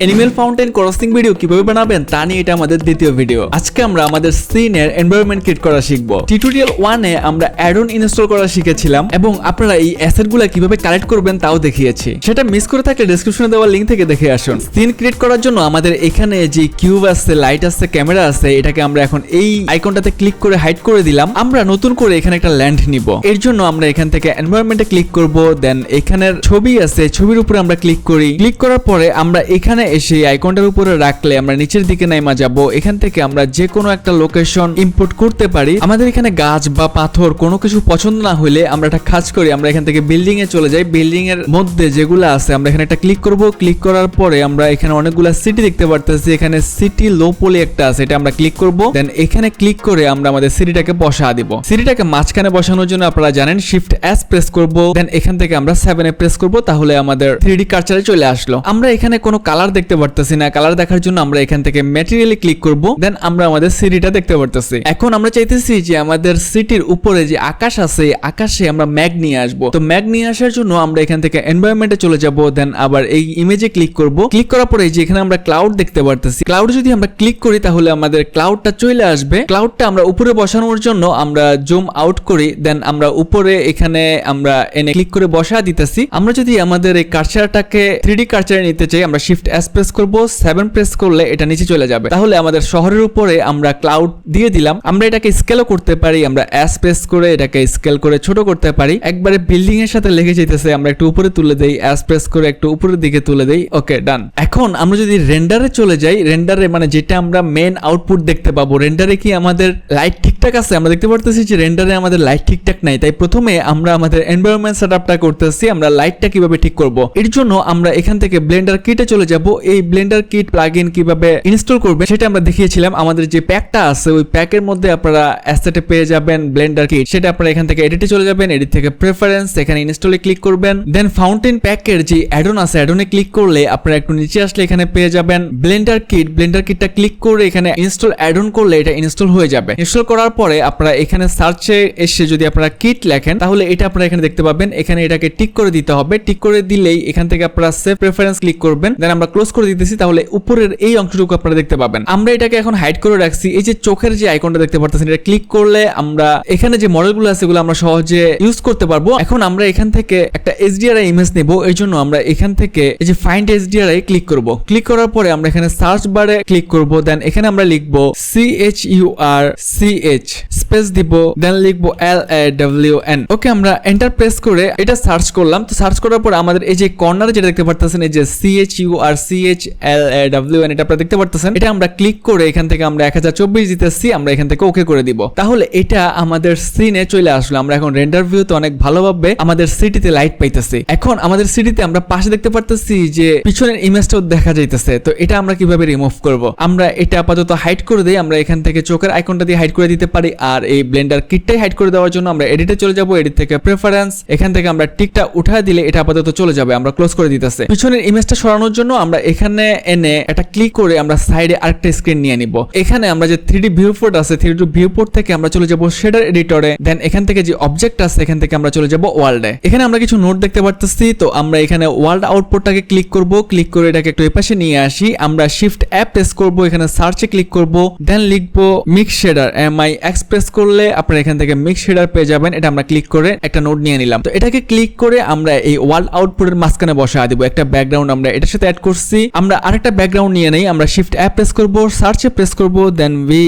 Animal fountain crossing video কীভাবে বানাবেন তা নিয়ে এটা আমাদের দ্বিতীয় ভিডিও আজকে আমরা আমাদের সিনের এনভায়রনমেন্ট ক্রিয়েট করা শিখব। টিউটোরিয়াল ওয়ানে আমরা অ্যাডন ইনস্টল করা শিখেছিলাম এবং আপনারা এই অ্যাসেটগুলো কীভাবে কালেক্ট করবেন তাও দেখিয়েছি। সেটা মিস করে থাকলে ডেসক্রিপশনে দেওয়া লিঙ্ক থেকে দেখে আসুন। সিন ক্রিয়েট করার জন্য আমাদের এখানে যে কিউব আছে লাইট আছে ক্যামেরা আছে, এটাকে আমরা এখন এই আইকনটাতে ক্লিক করে হাইড করে দিলাম। আমরা নতুন করে এখানে একটা ল্যান্ড নিব। এর জন্য আমরা এখান থেকে এনভায়রনমেন্টে ক্লিক করব দেন এখানের ছবি আছে, ছবির উপরে আমরা ক্লিক করি। ক্লিক করার পরে আমরা এখানে এসে আইকনটার উপরে রাখলে আমরা নিচের দিকে নাইমা যাব। এখান থেকে আমরা যে কোনো একটা লোকেশন ইম্পোর্ট করতে পারি। আমাদের এখানে গাছ বা পাথর কোনো কিছু পছন্দ না হলে আমরা একটা কাজ করি, আমরা এখান থেকে বিল্ডিং এ চলে যাই। বিল্ডিং এর মধ্যে যেগুলো আছে, আমরা এখানে একটা ক্লিক করব। ক্লিক করার পরে আমরা এখানে অনেকগুলা সিটি দেখতে পারতেছি। এখানে সিটি লো পোলে একটা আছে, এটা আমরা ক্লিক করব। দেন এখানে ক্লিক করে আমরা আমাদের সিটিটাকে বসা দিব। সিটিটাকে মাঝখানে বসানোর জন্য আপনারা জানেন শিফট এস প্রেস করব। দেন এখান থেকে আমরা সেভেন এ প্রেস করব, তাহলে আমাদের থ্রি ডি কালচারে চলে আসলো। আমরা এখানে কোনো কালার দেখতে পারতেছি না কালার দেখার জন্য আমরা এখান থেকে ম্যাটেরিয়ালে ক্লিক করব দেন আমরা আমাদের সিটিটা দেখতে পারতেছি। এখন আমরা চাইতেছি যে আমাদের সিটির উপরে যে আকাশ আছে আকাশে আমরা ম্যাগ নিয়ে আসব। তো ম্যাগ নিয়ে আসার জন্য আমরা এখান থেকে এনভায়রনমেন্টে চলে যাব দেন আবার এই ইমেজে ক্লিক করব। ক্লিক করার পরে যে এখানে আমরা ক্লাউড দেখতে পারতেছি। ক্লাউড যদি আমরা ক্লিক করি, তাহলে আমাদের ক্লাউডটা চলে আসবে। ক্লাউডটা আমরা উপরে বসানোর জন্য আমরা জুম আউট করি দেন আমরা উপরে এখানে আমরা এনে ক্লিক করে বসা দিতেছি। আমরা যদি আমাদের এই কার্সারটাকে থ্রি কার্সারে নিতে চাই, আমরা শিফট এস প্রেস করব সেভেন প্রেস করলে এটা নিচে চলে যাবে। তাহলে আমাদের শহরের উপরে আমরা ক্লাউড দিয়ে দিলাম। আমরা এটাকে স্কেলও করতে পারি, আমরা এস প্রেস করে এটাকে স্কেল করে ছোট করতে পারি। একবারে বিল্ডিং এর সাথে লেগে যেতেছে আমরা একটু উপরে তুলে দেই এস প্রেস করে একটু উপরের দিকে তুলে দেই। ওকে ডান এখন আমরা যদি রেন্ডারে চলে যাই রেন্ডারে মানে যেটা আমরা মেন আউটপুট দেখতে পাবো রেন্ডারে কি আমাদের লাইট ঠিকঠাক আছে? আমরা দেখতে পারতেছি যে রেন্ডারে আমাদের লাইট ঠিকঠাক নাই। তাই প্রথমে আমরা আমাদের এনভায়রনমেন্ট সেটআপটা করতেছি, আমরা লাইটটা কীভাবে ঠিক করব? এর জন্য আমরা এখান থেকে ব্লেন্ডার কিটে চলে যাব। এই ব্লেন্ডার কিট প্লাগ ইন কীভাবে ইনস্টল করবে সেটা আমরা দেখিয়েছিলাম। আমাদের যে প্যাকটা আছে, ওই প্যাকের মধ্যে আপনারা অ্যাসেটে পেয়ে যাবেন ব্লেন্ডার কিট সেটা আপনারা এখান থেকে এডিটে চলে যাবেন এডিট থেকে প্রেফারেন্স এখানে ইনস্টলে ক্লিক করবেন। দেন ফাউন্টেন প্যাকের যে অ্যাডন আছে অ্যাডনে ক্লিক করলে আপনারা একটু নিচে আসলে এখানে পেয়ে যাবেন ব্লেন্ডার কিট ব্লেন্ডার কিটটা ক্লিক করে এখানে ইনস্টল অ্যাডন করলে এটা ইনস্টল হয়ে যাবে। ইনস্টল করার পরে আপনারা এখানে সার্চে এসে যদি আপনারা কিট লেখেন, তাহলে এটা আপনারা এখানে দেখতে পাবেন। এখানে এটাকে টিক করে দিতে হবে। টিক করে দিলেই এখান থেকে আপনারা সেভ প্রেফারেন্স ক্লিক করবেন। দেন আমরা ক্লোজ করে দিতেছি, তাহলে উপরের এই অংশটুকু আপনারা দেখতে পাবেন। আমরা এটাকে এখন হাইড করে রাখছি। এই যে চোখের যে আইকনটা দেখতে পারতেছেন, এটা ক্লিক করলে আমরা এখানে যে মডেলগুলো আছে, এগুলো আমরা সহজে ইউজ করতে পারব। এখন আমরা এখান থেকে একটা এইচডিআরআই ইমেজ নেব। এর জন্য আমরা এখান থেকে এই যে ফাইন্ড এইচডিআরআই ক্লিক করব। ক্লিক করার পরে আমরা এখানে সার্চ বারে ক্লিক করব। দেন এখানে আমরা লিখব C H U R C H space দিব দেন লিখব এল এ ডব্লিউ এন ওকে আমরা এন্টার প্রেস করে এটা সার্চ করলাম। তো সার্চ করার পর আমাদের এই যে কর্নারে যেটা দেখতে পারতেছেন, এই যে C H U R C H L A W N এটা আপনারা দেখতে পারতেছেন। এটা আমরা ক্লিক করে এখান থেকে আমরা এক হাজার চব্বিশ দিতেছি, আমরা এখান থেকে ওকে করে দিব। তাহলে এটা আমাদের সিনে চলে আসলো। আমরা এখন রেন্ডার ভিউতে অনেক ভালোভাবে আমাদের সিটিতে লাইট পাইতেছি। এখন আমাদের সিটিতে আমরা পাশে দেখতে পারতেছি যে পিছনের ইমেজটাও দেখা যাইতেছে। তো এটা আমরা কীভাবে রিমুভ করব? আমরা এটা আপাতত হাইড করে দেই। আমরা এখান থেকে চোখের আইকনটা দিয়ে হাইড করে দিতে পারি। আর এই ব্লেন্ডার কিটটাই হাইড করে দেওয়ার জন্য আমরা এডিটে চলে যাব এডিট থেকে প্রেফারেন্স এখান থেকে আমরা টিকটা উঠায় দিলে এটা আপাতত চলে যাবে, আমরা ক্লোজ করে দিতেছে। পিছনের ইমেজটা সরানোর জন্য আমরা এখানে এনে এটা ক্লিক করে আমরা সাইডে আরেকটা স্ক্রিন নিয়ে নিব। এখানে আমরা যে থ্রি ডি ভিউ পোর্ট আছে থ্রি ডি ভিউ পোর্ট থেকে আমরা চলে যাব শেডার এডিটরে দেন এখান থেকে যে অবজেক্ট আছে, এখান থেকে আমরা চলে যাব ওয়ার্ল্ডে এখানে আমরা কিছু নোট দেখতে পারতেছি, তো আমরা এখানে ওয়ার্ল্ড আউটপুটটাকে ক্লিক করব ক্লিক করে এটাকে একটু এপাশে নিয়ে আসি। আমরা শিফট অ্যাপ প্রেস করব, এখানে সার্চে ক্লিক করব দেন লিখব mix shader M I express করলে আপনারা এখান থেকে মিক্স শেডার পেয়ে যাবেন। এটা আমরা ক্লিক করে একটা নোট নিয়ে নিলাম। তো এটাকে ক্লিক করে আমরা এই ওয়ার্ল্ড আউটপুটের মাঝখানে বসা দিব। একটা ব্যাকগ্রাউন্ড আমরা এটার সাথে অ্যাড করছি। আমরা আরেকটা ব্যাকগ্রাউন্ড নিয়ে নেই। আমরা শিফট অ্যাপ প্রেস করব সার্চে প্রেস করব দেন ভি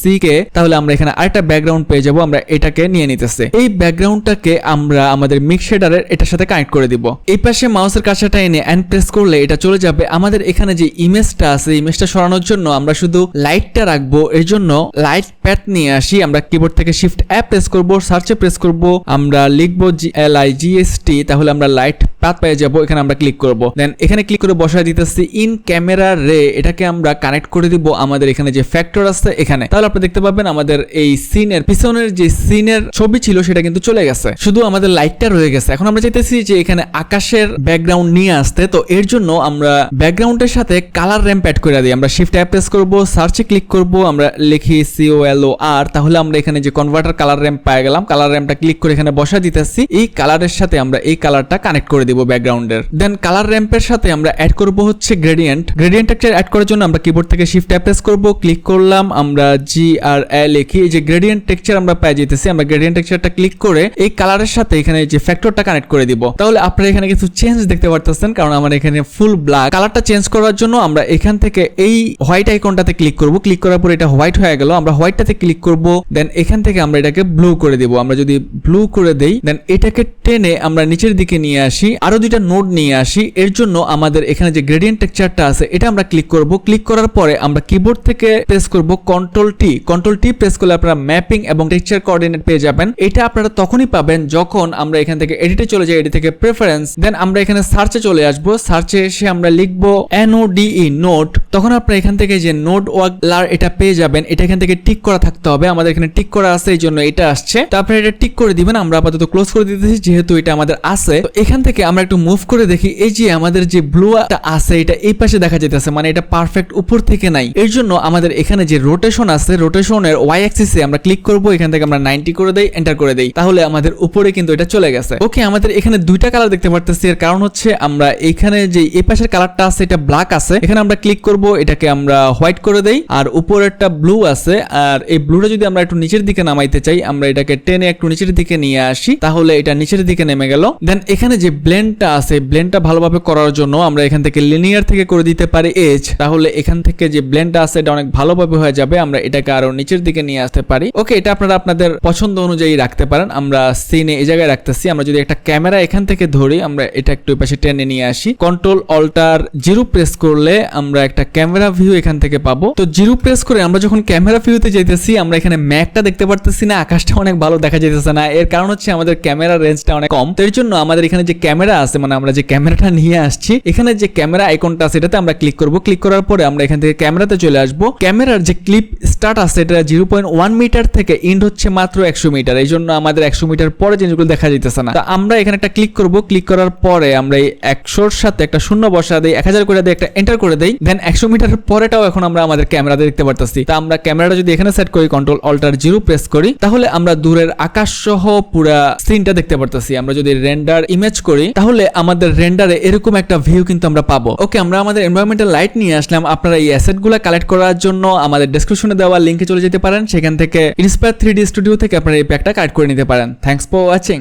সি কে তাহলে আমরা এখানে আরেকটা ব্যাকগ্রাউন্ড পেয়ে যাব। আমরা এটাকে নিয়ে নিতেছে। এই ব্যাকগ্রাউন্ডটাকে আমরা আমাদের মিক্স শেডারের এটার সাথে কানেক্ট করে দিব। এই পাশে মাউসের কাছাটা এনে অ্যান্ড প্রেস করলে এটা চলে যাবে। আমাদের এখানে যে ইমেজটা আছে ইমেজটা সরানোর জন্য আমরা শুধু লাইটটা রাখব। এর জন্য লাইট প্যাথ নিয়ে আসি। আমরা কিবোর্ড থেকে শিফট অ্যাপ প্রেস করব সার্চে প্রেস করব, আমরা লিখব জি L I G S T তাহলে আমরা লাইট পাথ পেয়ে যাব, এখানে আমরা ক্লিক করব। দেন এখানে ক্লিক করে বসায় দিতেছি ইন ক্যামেরা রে এটাকে আমরা কানেক্ট করে দিব আমাদের এখানে যে ফ্যাক্টর আছে এখানে। তাহলে আপনি দেখতে পাবেন আমাদের এই সিনের পিছনের যে সিনের ছবি ছিল, সেটা কিন্তু চলে গেছে। শুধু আমাদের লাইটটা রয়ে গেছে। এখন আমরা চাইতেছি যে এখানে আকাশের ব্যাকগ্রাউন্ড নিয়ে আসতে। তো এর জন্য আমরা ব্যাকগ্রাউন্ডের সাথে কালার র্যাম্প অ্যাড করে দিই। আমরা শিফট অ্যাপ প্রেস করব সার্চে ক্লিক করব, আমরা লিখি সি ও এল ও আর তাহলে আমরা এখানে যে কনভার্টার কালার র্যাম্প পেয়ে গেলাম কালার র্যাম্পটা ক্লিক করে এখানে বসা দিতেছি। এই কালারের সাথে আমরা এই কালারটা কানেক্ট করে দিব। দিব ব্যাকগ্রাউন্ডের দেন কালার র্যাম্পের সাথে আমরা অ্যাড করব হচ্ছে গ্রেডিয়েন্ট গ্রেডিয়েন্ট টেক্সচার অ্যাড করার জন্য আমরা কিবোর্ড থেকে শিফট ট্যাপ প্রেস করব ক্লিক করলাম, আমরা জি আর এ লিখি। এই যে গ্রেডিয়েন্ট টেক্সচার আমরা পেয়ে যেতেছি আমরা গ্রেডিয়েন্ট টেক্সচারটা ক্লিক করে এই কালারের সাথে এখানে যে ফ্যাক্টরটা কানেক্ট করে দিব। তাহলে আপনারা এখানে কিছু চেঞ্জ দেখতে পারতেছেন, কারণ আমার এখানে ফুল ব্ল্যাক কালারটা চেঞ্জ করার জন্য আমরা এখান থেকে এই হোয়াইট আইকনটাতে ক্লিক করব। ক্লিক করার পর এটা হোয়াইট হয়ে গেল, আমরা হোয়াইটটাতে ক্লিক করব দেন এখান থেকে আমরা এটাকে ব্লু করে দিব। আমরা যদি ব্লু করে দেই দেন এটাকে টেনে আমরা নিচের দিকে নিয়ে আসি। আরও দুইটা নোড নিয়ে আসি। এর জন্য আমাদের এখানে যে গ্রেডিয়েন্ট টেক্সচারটা আছে, এটা আমরা ক্লিক করব। ক্লিক করার পরে আমরা কিবোর্ড থেকে প্রেস করব control T control T press করলে আপনারা ম্যাপিং এবং টেক্সচার কোঅর্ডিনেট পেয়ে যাবেন। এটা আপনারা তখনই পাবেন যখন আমরা এখান থেকে এডিটে চলে যাই এডি থেকে প্রেফারেন্স দেন আমরা এখানে সার্চে চলে আসব। সার্চে এসে আমরা লিখব এনওডিই নোট তখন আপনারা এখান থেকে যে নোট ওয়ার্ক লার এটা পেয়ে যাবেন, এটা এখান থেকে টিক করা থাকতে হবে। আমাদের এখানে টিক করা আছে, এই জন্য এটা আসছে। তো আপনারা এটা টিক করে দিবেন, আমরা আপাতত ক্লোজ করে দিতেছি, যেহেতু এটা আমাদের আছে। তো এখান থেকে আমরা একটু মুভ করে দেখি, এই যে আমাদের যে ব্লুটা আছে, এটা এই পাশে দেখা যেতেছে মানে এটা পারফেক্ট উপর থেকে নাই। এর জন্য আমাদের এখানে যে রোটেশন আছে রোটেশনের ওয়াই অ্যাক্সিসে আমরা ক্লিক করব, এখান থেকে আমরা 90 করে দেই এন্টার করে দেই। তাহলে আমাদের উপরে কিন্তু এটা চলে গেছে। ওকে আমাদের এখানে দুইটা কালার দেখতে পারতেছি, এর কারণ হচ্ছে আমরা এখানে যে এই পাশের কালারটা আছে, এটা ব্ল্যাক আছে। এখানে আমরা ক্লিক করব, এটাকে আমরা হোয়াইট করে দেই, আর উপরেরটা ব্লু আছে। আর এই ব্লুটা যদি আমরা একটু নিচের দিকে নামাইতে চাই, আমরা এটাকে টেনে একটু নিচের দিকে নিয়ে আসি, তাহলে এটা নিচের দিকে নেমে গেল। দেন এখানে যে ব্লেন্ডটা আছে ব্লেন্ডটা ভালোভাবে করার জন্য আমরা এখান থেকে লিনিয়ার থেকে করে দিতে পারি এজ তাহলে এখান থেকে যে ব্লেন্ডটা আছে, এটা অনেক ভালোভাবে হয়ে যাবে, আমরা এটাকে আরও নিচের দিকে নিয়ে আসতে পারি। ওকে, এটা আপনারা আপনাদের পছন্দ অনুযায়ী রাখতে পারেন। আমরা সিনে এই জায়গায় রাখতেছি। আমরা যদি একটা ক্যামেরা এখান থেকে ধরি, আমরা এটা একটু পাশে টেনে নিয়ে আসি। কন্ট্রোল অল্টার জিরো প্রেস করলে আমরা একটা ক্যামেরা ভিউ এখান থেকে পাবো। তো জিরো প্রেস করে আমরা যখন ক্যামেরা ভিউতে যাইতেছি, আমরা এখানে ম্যাকটা দেখতে পারতেছি না, আকাশটা অনেক ভালো দেখা যাইতেছে না। এর কারণ হচ্ছে আমাদের ক্যামেরা রেঞ্জটা অনেক কম। তো এর জন্য আমাদের এখানে যে ক্যামেরা আছে মানে আমরা যে ক্যামেরাটা নিয়ে আসছি, এখানে যে ক্যামেরা আইকনটা আছে, এটাতে আমরা ক্লিক করব। ক্লিক করার পরে আমরা এখান থেকে ক্যামেরাতে চলে আসব। ক্যামেরার যে ক্লিপ স্টার্ট আছে, এটা জিরো পয়েন্ট ওয়ান মিটার থেকে ইন্ড হচ্ছে মাত্র একশো মিটার এই জন্য আমাদের একশো মিটার পরে জিনিসগুলো দেখা যেতেছে না। আমরা এখানে একটা ক্লিক করব। ক্লিক করার পরে আমরা এই একশোর সাথে একটা শূন্য বসা দেই, এক হাজার করে দিয়ে একটা এন্টার করে দেই। দেন একশো মিটারের পরেটাও এখন আমরা আমাদের ক্যামেরাতে দেখতে পারতেছি। তা আমরা ক্যামেরাটা যদি এখানে সেট করি কন্ট্রোল অল্টার জিরো প্রেস করি, তাহলে আমরা দূরের আকাশ সহ পুরা সিনটা দেখতে পারতেছি। আমরা যদি রেন্ডার ইমেজ করি তাহলে আমাদের রেন্ডারে এরকম একটা ভিউ কিন্তু আমরা পাবো। ওকে আমরা আমাদের এনভায়রনমেন্টাল লাইট নিয়ে আসলাম। আপনারা এই অ্যাসেটগুলা কালেক্ট করার জন্য আমাদের ডিসক্রিপশনে দেওয়া লিঙ্কে চলে যেতে পারেন। সেখান থেকে ইন্সপায়ার থ্রি ডি স্টুডিও থেকে আপনারা এই প্যাকটা কালেক্ট করে নিতে পারেন। Thanks for watching